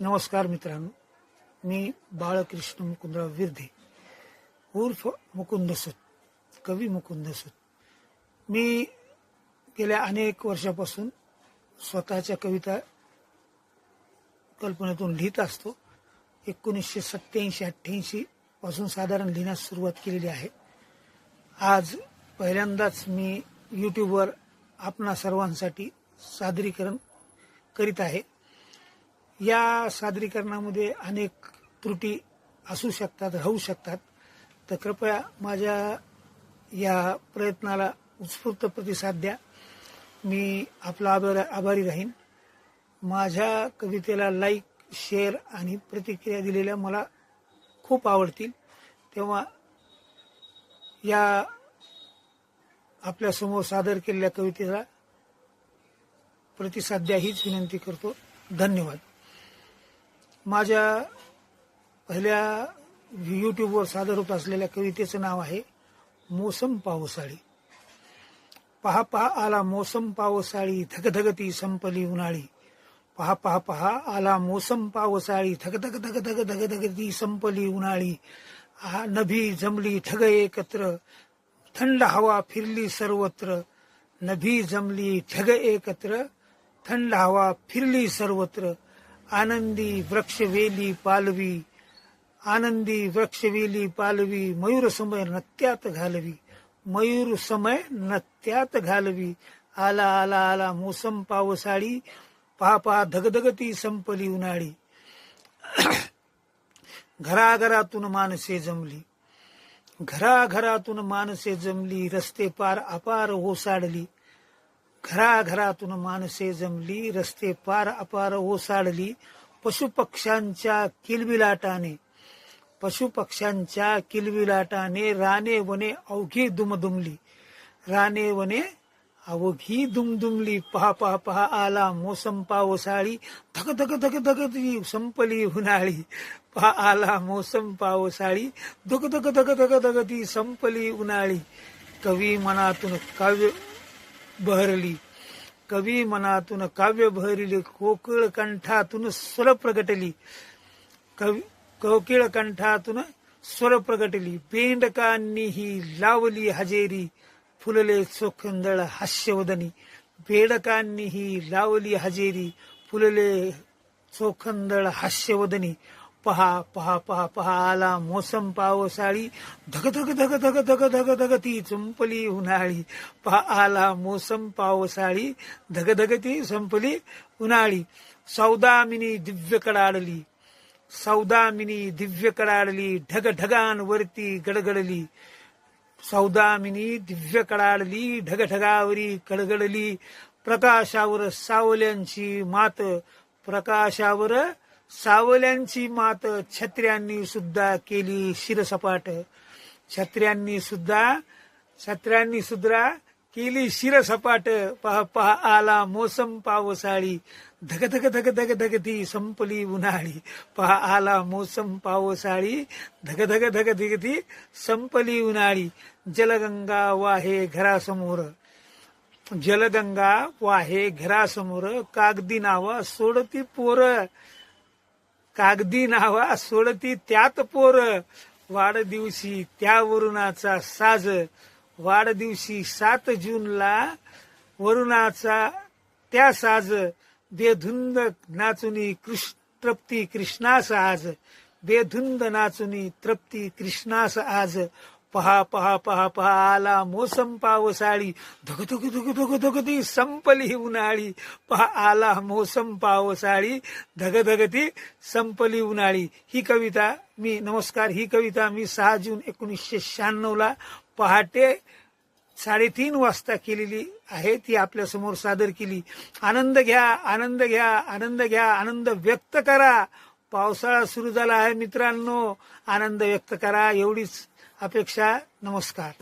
नमस्कार मित्रांनो. मी बाळकृष्ण मुकुंदराव विर्धे उर्फ मुकुंद सुत कवी मुकुंद सुत. मी गेल्या अनेक वर्षापासून स्वतःच्या कविता कल्पनेतून लिहित असतो. एकोणीसशे सत्याऐंशी अठ्ठ्याऐंशी पासून साधारण लिहिण्यास सुरुवात केलेली आहे. आज पहिल्यांदाच मी यूट्यूबवर आपणा सर्वांसाठी सादरीकरण करीत आहे. या सादरीकरणामध्ये अनेक त्रुटी असू शकतात राहू शकतात. तर कृपया माझ्या या प्रयत्नाला उत्स्फूर्त प्रतिसाद द्या. मी आपला आभार आभारी राहीन. माझ्या कवितेला लाईक शेअर आणि प्रतिक्रिया दिलेल्या मला खूप आवडतील. तेव्हा या आपल्यासमोर सादर केलेल्या कवितेला प्रतिसाद द्या हीच विनंती करतो. धन्यवाद. माझ्या पहिल्या यूट्यूबवर सादर होत असलेल्या कवितेचं नाव आहे मोसम पावसाळी. पहा पहा आला मोसम पावसाळी धगधगती संपली उन्हाळी. पहा पहा पहा आला मोसम पावसाळी धग धग धग संपली उन्हाळी. नभी जमली ठग एकत्र थंड हवा फिरली सर्वत्र. नभी जमली ठग एकत्र थंड हवा फिरली सर्वत्र. आनंदी वृक्षवेली पालवी आनंदी वृक्षवेली पालवी मयूर समय नत्यात घालवी मयूर समय नत्यात घालवी आला आला आला मोसम पावसाळी पहा पहा धगधगती संपली उन्हाळी. घराघरातून माणसे जमली. घराघरातून माणसे जमली रस्ते पार अपार ओसाडली. घराघरातून माणसे जमली रस्ते पार अपार ओसाडली. पशुपक्ष्यांच्या किलबिलाटाने पशुपक्ष्यांच्या किलबिलाटाने राने वने अवघी दुमदुमली. राने वने अवघी दुमदुमली. पहा पहा पहा आला मोसम पावसाळी. धग धग धग धग संपली उन्हाळी. पहा आला मोसम पावसाळी. धग धग धग धग धगती संपली उन्हाळी. कवी मनातून काव्य बहरली. कवी मनातून काव्य बहरली कोकिळ कंठातून स्वर प्रगटली. कवी कोकिळ कंठातून स्वर प्रगटली. बेंडकांनी ही लावली हजेरी फुलले चोखंदळ हास्यवदनी. बेडकांनी ही लावली हजेरी फुलले चोखंदळ हास्यवदनी. पहा पहा पहा पहा आला मोसम पावसाळी. धग धग धग धग धग धग धग ती चुंपली उन्हाळी. पहा आला मोसम पावसाळी. धग धग ती संपली उन्हाळी. सौदामिनी दिव्य कडाडली. सौदामिनी दिव्य कडाडली. ढग ढगांवरती गडगडली. सौदामिनी दिव्य कडाडली. ढगढगावरी कडगडली प्रकाशावर सावल्यांची मात प्रकाशावर सावल्यांची मात छत्र्यांनी सुद्धा केली शिरसपाट. छत्र्यांनी सुद्धा छत्र्यांनी सुद्धा केली शिरसपाट. पहा पहा आला मोसम पावसाळी. धग धग धग धग धग ती संपली उन्हाळी. पहा आला मोसम पावसाळी. धग धग धग धग ती संपली उन्हाळी. जलगंगा वाहे घरासमोर. जलगंगा वाहे घरासमोर. कागदी नावा सोडती पोर. कागदी नावा सोडती त्यात पोर. वाढदिवशी त्या वरुणाचा साज. वाढदिवशी सात जूनला वरुणाचा त्या साज. बेधुंद नाचुनी कृष्ण तृप्ती कृष्णास आज. बेधुंद नाचुनी तृप्ती कृष्णास आज. पहा पहा पहा पहा आला मोसम पावसाळी. धग धग धग धग धग संपली उन्हाळी. पहा आला मोसम पावसाळी. धग संपली उन्हाळी. ही कविता मी नमस्कार ही कविता मी सहा जून एकोणीसशे शहाण्णव ला पहाटे साडेतीन वाजता केलेली आहे. ती आपल्यासमोर सादर केली. आनंद घ्या आनंद घ्या आनंद घ्या आनंद व्यक्त करा. पावसाळा सुरू झाला आहे मित्रांनो. आनंद व्यक्त करा. एवढीच अपेक्षा नमस्कार.